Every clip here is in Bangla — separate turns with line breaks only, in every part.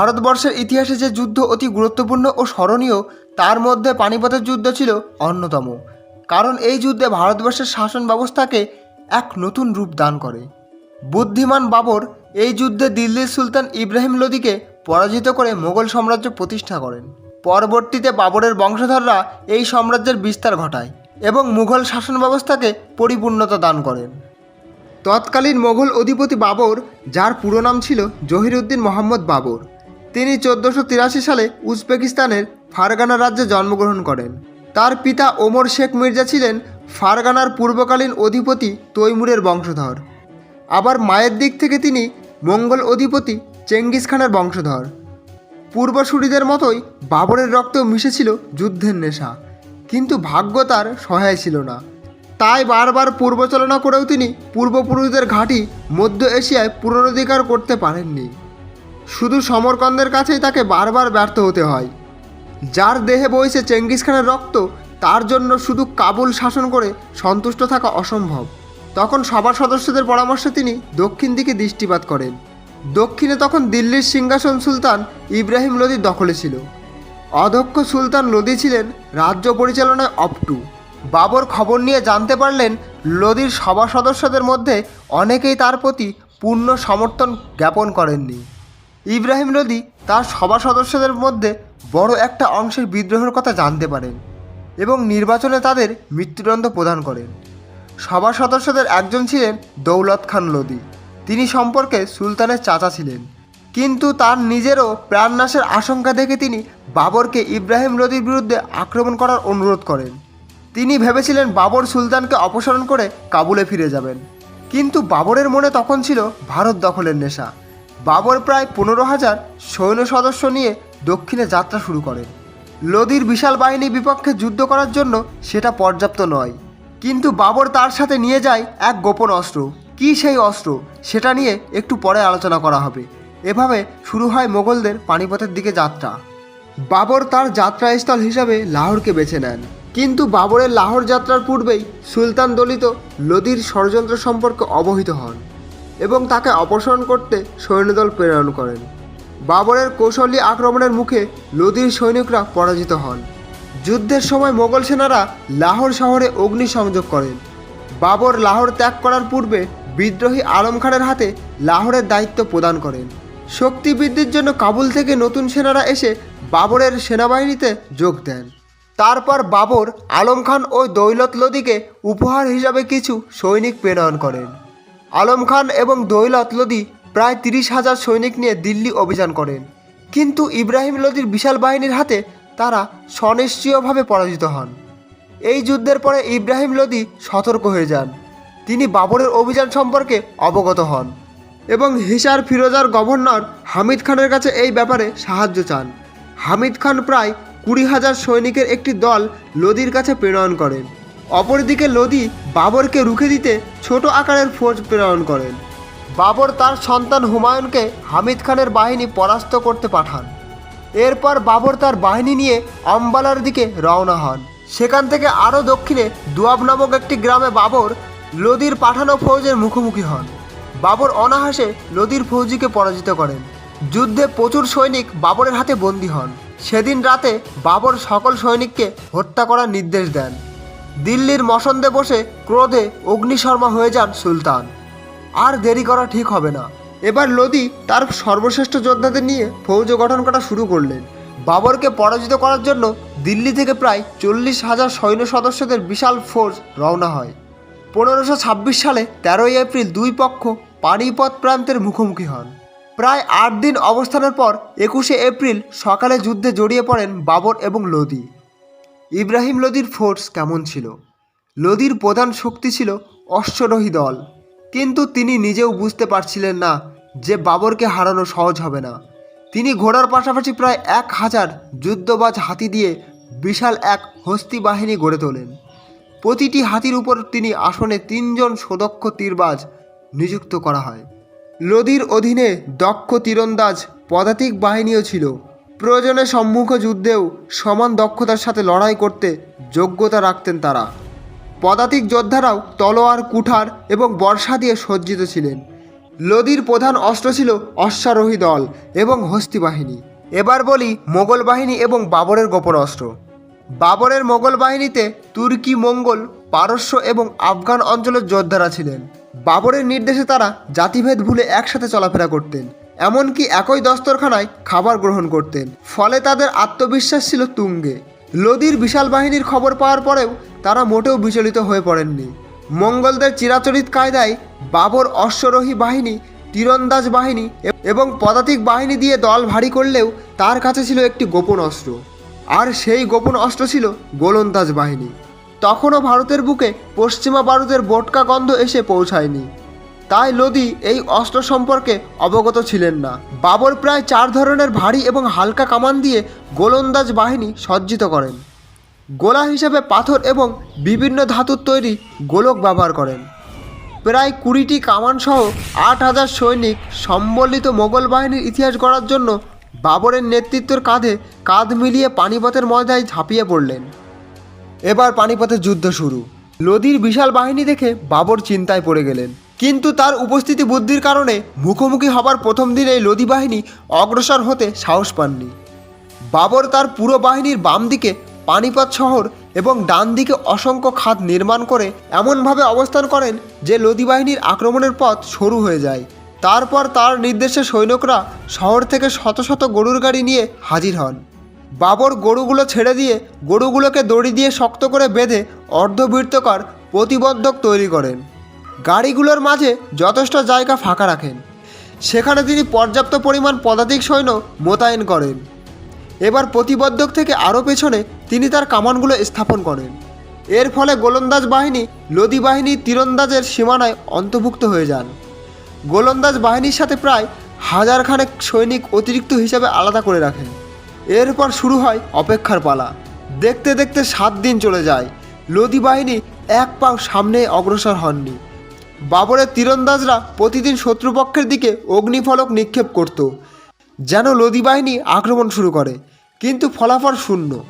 ভারতবর্ষের ইতিহাসে যে যুদ্ধ অতি গুরুত্বপূর্ণ ও স্মরণীয়, তার মধ্যে পানিপথের যুদ্ধ ছিল অন্যতম। কারণ এই যুদ্ধে ভারতবর্ষের শাসন ব্যবস্থাকে এক নতুন রূপ দান করে। বুদ্ধিমান বাবর এই যুদ্ধে দিল্লির সুলতান ইব্রাহিম লোদিকে পরাজিত করে মোগল সাম্রাজ্য প্রতিষ্ঠা করেন। পরবর্তীতে বাবরের বংশধররা এই সাম্রাজ্যের বিস্তার ঘটায় এবং মুঘল শাসন ব্যবস্থাকে পরিপূর্ণতা দান করেন। তৎকালীন মোঘল অধিপতি বাবর, যার পুরো নাম ছিল জহিরুদ্দিন মোহাম্মদ বাবর। তিনি চোদ্দোশো তিরাশি সালে উজবেকিস্তানের ফারগানা রাজ্যে জন্মগ্রহণ করেন। তার পিতা ওমর শেখ মির্জা ছিলেন ফারগানার পূর্বকালীন অধিপতি তৈমুরের বংশধর। আবার মায়ের দিক থেকে তিনি মঙ্গল অধিপতি চেঙ্গিস খানের বংশধর। পূর্বসূরিদের মতোই বাবরের রক্তেও মিশেছিল যুদ্ধের নেশা, কিন্তু ভাগ্য তার সহায় ছিল না। তাই বারবার পূর্বচালনা করেও তিনি পূর্বপুরুষদের ঘাঁটি মধ্য এশিয়ায় পুনরুদ্ধার করতে পারেননি। শুধু সমরকন্দের কাছেই তাকে বারবার ব্যর্থ হতে হয়। যার দেহে বইছে চেঙ্গিস খানের রক্ত, তার জন্য শুধু কাবুল শাসন করে সন্তুষ্ট থাকা অসম্ভব। তখন সবার সদস্যদের পরামর্শে তিনি দক্ষিণ দিকে দৃষ্টিপাত করেন। দক্ষিণে তখন দিল্লির সিংহাসন সুলতান ইব্রাহিম লোদির দখলে ছিল। অধ্যক্ষ সুলতান লোদি ছিলেন রাজ্য পরিচালনায় অপটু। বাবর খবর নিয়ে জানতে পারলেন, লোদির সভা সদস্যদের মধ্যে অনেকেই তার প্রতি পূর্ণ সমর্থন জ্ঞাপন করেননি। ইব্রাহিম লোদি তার সভা সদস্যদের মধ্যে বড় একটা অংশের বিদ্রোহের কথা জানতে পারেন এবং নির্বাচনে তাদের মৃত্যুদণ্ড প্রদান করেন। সভা সদস্যদের একজন ছিলেন দৌলত খান লোদি তিনি সম্পর্কে সুলতানের চাচা ছিলেন। কিন্তু তার নিজেরও প্রাণনাশের আশঙ্কা দেখে তিনি বাবরকে ইব্রাহিম লোদির বিরুদ্ধে আক্রমণ করার অনুরোধ করেন। তিনি ভেবেছিলেন বাবর সুলতানকে অপসারণ করে কাবুলে ফিরে যাবেন। কিন্তু বাবরের মনে তখন ছিল ভারত দখলের নেশা। বাবর প্রায় পনেরো হাজার সৈন্য সদস্য নিয়ে দক্ষিণে যাত্রা শুরু করেন। লোদির বিশাল বাহিনীর বিপক্ষে যুদ্ধ করার জন্য সেটা পর্যাপ্ত নয়। কিন্তু বাবর তার সাথে নিয়ে যায় এক গোপন অস্ত্র। কী সেই অস্ত্র? সেটা নিয়ে একটু পরে আলোচনা করা হবে। এভাবে শুরু হয় মোগলদের পানিপথের দিকে যাত্রা। বাবর তার যাত্রাস্থল হিসাবে লাহোরকে বেছে নেন। কিন্তু বাবরের লাহোর যাত্রার পূর্বেই সুলতান দলিত লোদির ষড়যন্ত্র সম্পর্কে অবহিত হন। এবং তাকে অপসারণ করতে সৈন্যদল প্রেরণ করেন। বাবরের কৌশলী আক্রমণের মুখে লোদির সৈনিকরা পরাজিত হন। যুদ্ধের সময় মোগল সেনারা লাহোর শহরে অগ্নিসংযোগ করেন। বাবর লাহোর ত্যাগ করার পূর্বে বিদ্রোহী আলম খানের হাতে লাহোরের দায়িত্ব প্রদান করেন। শক্তি বৃদ্ধির জন্য কাবুল থেকে নতুন সেনারা এসে বাবরের সেনাবাহিনীতে যোগ দেন। তারপর বাবর আলম খান ও দৌলত লোদিকে উপহার হিসাবে কিছু সৈনিক প্রেরণ করেন। আলম খান এবং দৈলত লোদি প্রায় তিরিশ হাজার সৈনিক নিয়ে দিল্লি অভিযান করেন। কিন্তু ইব্রাহিম লোদির বিশাল বাহিনীর হাতে তারা স্বনিশ্চয়ভাবে পরাজিত হন। এই যুদ্ধের পরে ইব্রাহিম লোদি সতর্ক হয়ে যান। তিনি বাবরের অভিযান সম্পর্কে অবগত হন এবং হিসার ফিরোজার গভর্নর হামিদ খানের কাছে এই ব্যাপারে সাহায্য চান। হামিদ খান প্রায় কুড়ি হাজার সৈনিকের একটি দল লোদির কাছে প্রেরণ করেন। অপরদিকে লোদি বাবরকে রুখে দিতে ছোট আকারের ফৌজ প্রেরণ করেন। বাবর তার সন্তান হুমায়ুনকে হামিদ খানের বাহিনী পরাস্ত করতে পাঠান। এরপর বাবর তার বাহিনী নিয়ে অম্বালার দিকে রওনা হন। সেখান থেকে আরও দক্ষিণে দুয়াব নামক একটি গ্রামে বাবর লোদির পাঠানো ফৌজের মুখোমুখি হন। বাবর অনাহাসে লোদির ফৌজিকে পরাজিত করেন। যুদ্ধে প্রচুর সৈনিক বাবরের হাতে বন্দী হন। সেদিন রাতে বাবর সকল সৈনিককে হত্যা করার নির্দেশ দেন। দিল্লির মসন্দে বসে ক্রোধে অগ্নিশর্মা হয়ে যান সুলতান। আর দেরি করা ঠিক হবে না। এবার লোদি তার সর্বশ্রেষ্ঠ যোদ্ধাদের নিয়ে ফৌজ গঠন করা শুরু করলেন। বাবরকে পরাজিত করার জন্য দিল্লি থেকে প্রায় চল্লিশ হাজার সৈন্য সদস্যদের বিশাল ফৌজ রওনা হয়। পনেরোশো ছাব্বিশ সালে তেরোই এপ্রিল দুই পক্ষ পানিপথ প্রান্তের মুখোমুখি হন। প্রায় আট দিন অবস্থানের পর একুশে এপ্রিল সকালে যুদ্ধে জড়িয়ে পড়েন বাবর এবং লোদি। ইব্রাহিম লোদির ফোর্স কেমন ছিল? লোদির প্রধান শক্তি ছিল অশ্বরোহী দল। কিন্তু তিনি নিজেও বুঝতে পারছিলেন না যে বাবরকে হারানো সহজ হবে না। তিনি ঘোড়ার পাশাপাশি প্রায় এক হাজার যুদ্ধবাজ হাতি দিয়ে বিশাল এক হস্তি বাহিনী গড়ে তোলেন। প্রতিটি হাতির উপর তিনি আসনে তিনজন সুদক্ষ তীরবাজ নিযুক্ত করা হয়। লোদির অধীনে দক্ষ তীরন্দাজ পদাতিক বাহিনীও ছিল। প্রয়োজনে সম্মুখ যুদ্ধেও সমান দক্ষতার সাথে লড়াই করতে যোগ্যতা রাখতেন তারা। পদাতিক যোদ্ধারাও তলোয়ার, কুঠার এবং বর্ষা দিয়ে সজ্জিত ছিলেন। লোদির প্রধান অস্ত্র ছিল অশ্বারোহী দল এবং হস্তি বাহিনী। এবার বলি মোগল বাহিনী এবং বাবরের গোপন অস্ত্র। বাবরের মোগল বাহিনীতে তুর্কি, মঙ্গল, পারস্য এবং আফগান অঞ্চলের যোদ্ধারা ছিলেন। বাবরের নির্দেশে তারা জাতিভেদ ভুলে একসাথে চলাফেরা করতেন। এমনকি একই দস্তরখানায় খাবার গ্রহণ করতেন। ফলে তাদের আত্মবিশ্বাস ছিল তুঙ্গে। লোদির বিশাল বাহিনীর খবর পাওয়ার পরেও তারা মোটেও বিচলিত হয়ে পড়েননি। মঙ্গলদের চিরাচরিত কায়দায় বাবর অশ্বরোহী বাহিনী, তীরন্দাজ বাহিনী এবং পদাতিক বাহিনী দিয়ে দল ভারী করলেও তার কাছে ছিল একটি গোপন অস্ত্র। আর সেই গোপন অস্ত্র ছিল গোলন্দাজ বাহিনী। তখনও ভারতের বুকে পশ্চিমা বারুদের বোটকা গন্ধ এসে পৌঁছায়নি। তাই লোদি এই অস্ত্র সম্পর্কে অবগত ছিলেন না। বাবর প্রায় চার ধরনের ভারী এবং হালকা কামান দিয়ে গোলন্দাজ বাহিনী সজ্জিত করেন। গোলা হিসেবে পাথর এবং বিভিন্ন ধাতুর তৈরি গোলক ব্যবহার করেন। প্রায় কুড়িটি কামান সহ আট হাজার সৈনিক সম্বলিত মোগল বাহিনীর ইতিহাস গড়ার জন্য বাবরের নেতৃত্বের কাঁধে কাঁধ মিলিয়ে পানিপথের ময়দায় ঝাঁপিয়ে পড়লেন। এবার পানিপথের যুদ্ধ শুরু। লোদির বিশাল বাহিনী দেখে বাবর চিন্তায় পড়ে গেলেন। কিন্তু তার উপস্থিতি বুদ্ধির কারণে মুখোমুখি হবার প্রথম দিনেই লোদি বাহিনী অগ্রসর হতে সাহস পাননি। বাবর তার পুরো বাহিনীর বাম দিকে পানিপথ শহর এবং ডান দিকে অসংখ্য খাত নির্মাণ করে এমনভাবে অবস্থান করেন যে লোদি বাহিনীর আক্রমণের পথ সরু হয়ে যায়। তারপর তার নির্দেশে সৈনিকরা শহর থেকে শত শত গরুর গাড়ি নিয়ে হাজির হন। বাবর গরুগুলো ছেড়ে দিয়ে গরুগুলোকে দড়ি দিয়ে শক্ত করে বেঁধে অর্ধবৃত্তকার প্রতিবন্ধক তৈরি করেন। গাড়িগুলোর মাঝে যথেষ্ট জায়গা ফাঁকা রাখেন। সেখানে তিনি পর্যাপ্ত পরিমাণ পদাতিক সৈন্য মোতায়েন করেন। এবার প্রতিবদ্ধক থেকে আরও পেছনে তিনি তার কামানগুলো স্থাপন করেন। এর ফলে গোলন্দাজ বাহিনী লোদি বাহিনী তীরন্দাজের সীমানায় অন্তর্ভুক্ত হয়ে যান। গোলন্দাজ বাহিনীর সাথে প্রায় হাজার খানেক সৈনিক অতিরিক্ত হিসাবে আলাদা করে রাখেন। এরপর শুরু হয় অপেক্ষার পালা। দেখতে দেখতে সাত দিন চলে যায়। লোদি বাহিনী এক পাও সামনে অগ্রসর হননি। বাবরের তীরন্দাজরা প্রতিদিন শত্রুপক্ষের দিকে অগ্নিফলক নিক্ষেপ করত, যেন লোদি বাহিনী আক্রমণ শুরু করে, কিন্তু ফলাফল শূন্য।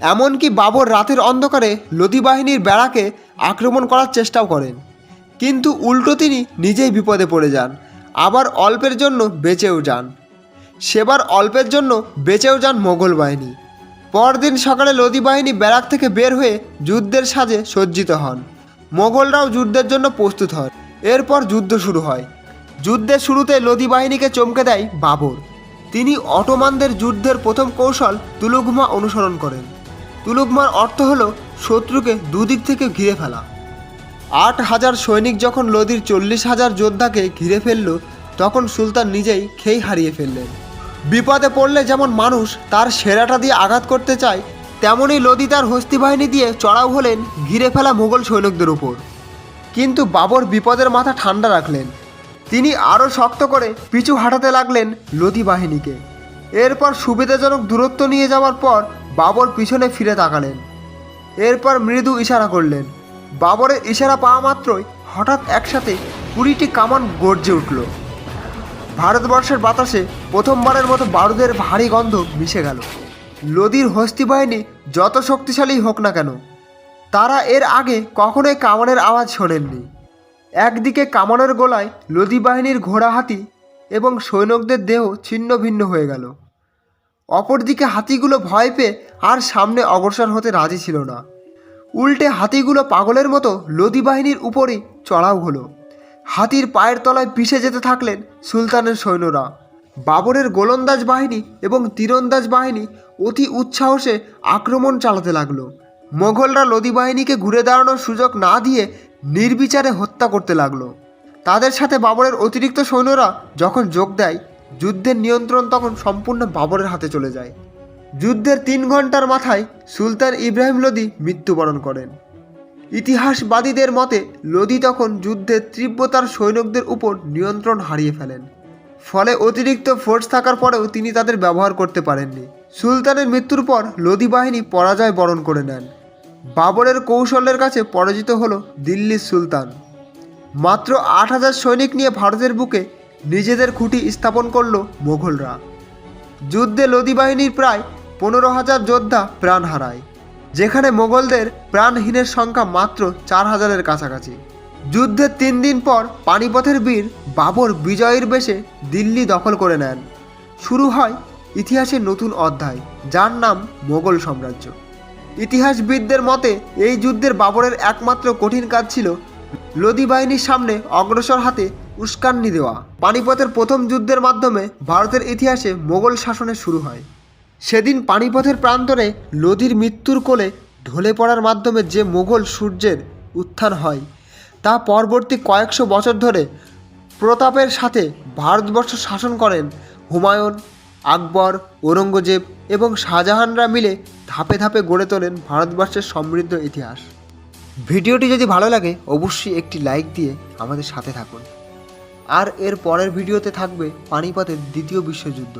এমনকি বাবর রাতের অন্ধকারে লোদি বাহিনীর বেড়াকে আক্রমণ করার চেষ্টাও করেন। কিন্তু উল্টো তিনি নিজেই বিপদে পড়ে যান, আবার অল্পের জন্য বেঁচেও যান। সেবার অল্পের জন্য বেঁচেও যান মোগল বাহিনী। পরদিন সকালে লোদি বাহিনী ব্যারাক থেকে বের হয়ে যুদ্ধের সাজে সজ্জিত হন। মোগলরাও যুদ্ধের জন্য প্রস্তুত হন। এরপর যুদ্ধ শুরু হয়। যুদ্ধের শুরুতে লোদি বাহিনীকে চমকে দেয় বাবর। তিনি অটোমানদের যুদ্ধের প্রথম কৌশল তুলুগমা অনুসরণ করেন। তুলুগমার অর্থ হল শত্রুকে দুদিক থেকে ঘিরে ফেলা। আট হাজার সৈনিক যখন লোদির চল্লিশ হাজার যোদ্ধাকে ঘিরে ফেলল, তখন সুলতান নিজেই খেই হারিয়ে ফেললেন। বিপদে পড়লে যেমন মানুষ তার সেরাটা দিয়ে আঘাত করতে চায় তেমনই লোদি তার হস্তি বাহিনী দিয়ে চড়াও হলেন, ঘিরে ফেলা মোগল সৈনিকদের উপর। কিন্তু বাবর বিপদের মাথা ঠান্ডা রাখলেন। তিনি আরও শক্ত করে পিছু হাঁটাতে লাগলেন লোদি বাহিনীকে। এরপর সুবিধাজনক দূরত্ব নিয়ে যাওয়ার পর বাবর পিছনে ফিরে তাকালেন। এরপর মৃদু ইশারা করলেন। বাবরের ইশারা পাওয়া মাত্রই হঠাৎ একসাথে কুড়িটি কামান গর্জে উঠল। ভারতবর্ষের বাতাসে প্রথমবারের মতো বারুদের ভারী গন্ধ মিশে গেল। লোদির হস্তি বাহিনী যত শক্তিশালী হোক না কেন, তারা এর আগে কখনোই কামানের আওয়াজ শোনেননি। একদিকে কামানের গোলায় লোদি বাহিনীর ঘোড়া হাতি এবং সৈনিকদের দেহ ছিন্ন ভিন্ন হয়ে গেল। অপরদিকে হাতিগুলো ভয় পেয়ে আর সামনে অগ্রসর হতে রাজি ছিল না। উল্টে হাতিগুলো পাগলের মতো লোদি বাহিনীর উপরই চড়াও হলো। হাতির পায়ের তলায় পিষে যেতে থাকলেন সুলতানের সৈন্যরা। বাবরের গোলন্দাজ বাহিনী এবং তীরন্দাজ বাহিনী অতি উৎসাহসে আক্রমণ চালাতে লাগল। মোঘলরা লোদি বাহিনীকে ঘুরে দাঁড়ানোর সুযোগ না দিয়ে নির্বিচারে হত্যা করতে লাগল। তাদের সাথে বাবরের অতিরিক্ত সৈন্যরা যখন যোগ দেয়, যুদ্ধের নিয়ন্ত্রণ তখন সম্পূর্ণ বাবরের হাতে চলে যায়। যুদ্ধের তিন ঘণ্টার মাথায় সুলতান ইব্রাহিম লোদি মৃত্যুবরণ করেন। ইতিহাসবাদীদের মতে, লোদি তখন যুদ্ধের তীব্রতার সৈনিকদের উপর নিয়ন্ত্রণ হারিয়ে ফেলেন। ফলে অতিরিক্ত ফোর্স থাকার পরেও তিনি তাদের ব্যবহার করতে পারেননি। সুলতানের মৃত্যুর পর লোদি বাহিনী পরাজয় বরণ করে নেন। বাবরের কৌশলের কাছে পরাজিত হল দিল্লির সুলতান। মাত্র আট হাজার সৈনিক নিয়ে ভারতের বুকে নিজেদের খুঁটি স্থাপন করল মোঘলরা। যুদ্ধে লোদি বাহিনীর প্রায় পনেরো হাজার যোদ্ধা প্রাণ হারায়, যেখানে মোগলদের প্রাণহীনের সংখ্যা মাত্র চার হাজারের কাছাকাছি। যুদ্ধের তিন দিন পর পানিপথের বীর বাবর বিজয়ের বেশে দিল্লি দখল করে নেন। শুরু হয় ইতিহাসের নতুন অধ্যায়, যার নাম মোগল সাম্রাজ্য। ইতিহাসবিদদের মতে, এই যুদ্ধের বাবরের একমাত্র কঠিন কাজ ছিল লোদি বাহিনীর সামনে অগ্রসর হাতে উস্কানি দেওয়া। পানিপথের প্রথম যুদ্ধের মাধ্যমে ভারতের ইতিহাসে মোগল শাসনের শুরু হয়। সেদিন পানিপথের প্রান্তরে লোদির মৃত্যুর কোলে ঢলে পড়ার মাধ্যমে যে মোগল সূর্যের উত্থান হয় তা পরবর্তী কয়েকশো বছর ধরে প্রতাপের সাথে ভারতবর্ষ শাসন করেন। হুমায়ুন, আকবর, ঔরঙ্গজেব এবং শাহজাহানরা মিলে ধাপে ধাপে গড়ে তোলেন ভারতবর্ষের সমৃদ্ধ ইতিহাস। ভিডিওটি যদি ভালো লাগে, অবশ্যই একটি লাইক দিয়ে আমাদের সাথে থাকুন। আর এর পরের ভিডিওতে থাকবে পানিপথের দ্বিতীয় বিশ্বযুদ্ধ।